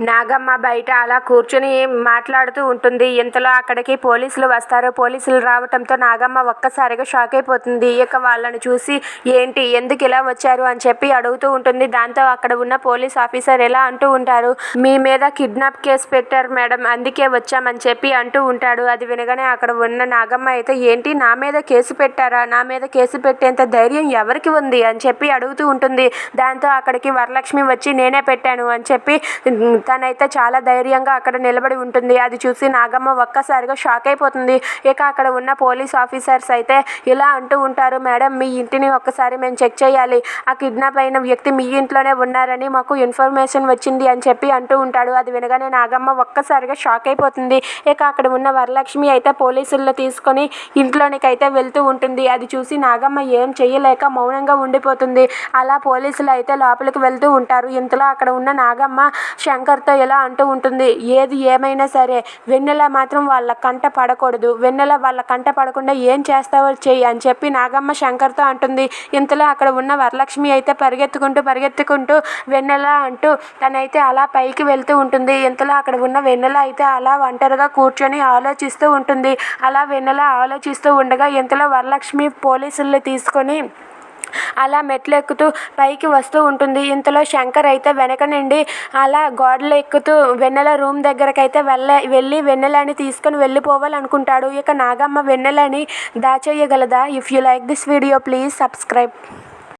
నాగమ్మ బయట అలా కూర్చుని మాట్లాడుతూ ఉంటుంది. ఇంతలో అక్కడికి పోలీసులు వస్తారు. పోలీసులు రావటంతో నాగమ్మ ఒక్కసారిగా షాక్ అయిపోతుంది. ఇక వాళ్ళని చూసి ఏంటి? ఎందుకు ఇలా వచ్చారు? అని చెప్పి అడుగుతూ ఉంటుంది. దాంతో అక్కడ ఉన్న పోలీస్ ఆఫీసర్ ఎలా అంటూ ఉంటారు మీ మీద కిడ్నాప్ కేసు పెట్టారు మేడం. అందుకే వచ్చామని చెప్పి అంటూ ఉంటాడు. అది వినగానే అక్కడ ఉన్న నాగమ్మ అయితే ఏంటి? నా మీద కేసు పెట్టారా? నా మీద కేసు పెట్టేంత ధైర్యం ఎవరికి ఉంది? అని చెప్పి అడుగుతూ ఉంటుంది. దాంతో అక్కడికి వరలక్ష్మి వచ్చి నేనే పెట్టాను అని చెప్పి తనైతే చాలా ధైర్యంగా అక్కడ నిలబడి ఉంటుంది. అది చూసి నాగమ్మ ఒక్కసారిగా షాక్ అయిపోతుంది. ఇక అక్కడ ఉన్న పోలీస్ ఆఫీసర్స్ అయితే ఇలా అంటూ ఉంటారు మేడం మీ ఇంటిని ఒక్కసారి మేము చెక్ చేయాలి. ఆ కిడ్నాప్ అయిన వ్యక్తి మీ ఇంట్లోనే ఉన్నారని మాకు ఇన్ఫర్మేషన్ వచ్చింది అని చెప్పి అంటూ ఉంటాడు. అది వినగానే నాగమ్మ ఒక్కసారిగా షాక్ అయిపోతుంది. ఇక అక్కడ ఉన్న వరలక్ష్మి అయితే పోలీసుల్లో తీసుకొని ఇంట్లోనికి అయితే వెళ్తూ ఉంటుంది. అది చూసి నాగమ్మ ఏం చేయలేక మౌనంగా ఉండిపోతుంది. అలా పోలీసులు అయితే లోపలికి వెళ్తూ ఉంటారు. ఇంతలో అక్కడ ఉన్న నాగమ్మ శంకర్ శంకర్తో ఇలా అంటూ ఉంటుంది? ఏది ఏమైనా సరే వెన్నెల మాత్రం వాళ్ళ కంట పడకూడదు. వెన్నెల వాళ్ళ కంట పడకుండా ఏం చేస్తావో చెయ్యి అని చెప్పి నాగమ్మ శంకర్తో అంటుంది. ఇంతలో అక్కడ ఉన్న వరలక్ష్మి అయితే పరిగెత్తుకుంటూ పరిగెత్తుకుంటూ వెన్నెల అంటూ తనైతే అలా పైకి వెళ్తూ ఉంటుంది. ఇంతలో అక్కడ ఉన్న వెన్నెల అయితే అలా ఒంటరిగా కూర్చొని ఆలోచిస్తూ ఉంటుంది. అలా వెన్నెల ఆలోచిస్తూ ఉండగా ఇంతలో వరలక్ష్మి పోలీసుల్ని తీసుకొని అలా మెట్లు ఎక్కుతూ పైకి వస్తూ ఉంటుంది. ఇంతలో శంకర్ అయితే వెనక నుండి అలా గోడలు ఎక్కుతూ వెన్నెల రూమ్ దగ్గరకు అయితే వెళ్ళ వెళ్ళి వెన్నెలని తీసుకొని వెళ్ళిపోవాలనుకుంటాడు. ఇక నాగమ్మ వెన్నెలని దాచేయగలదా? If you like this video please subscribe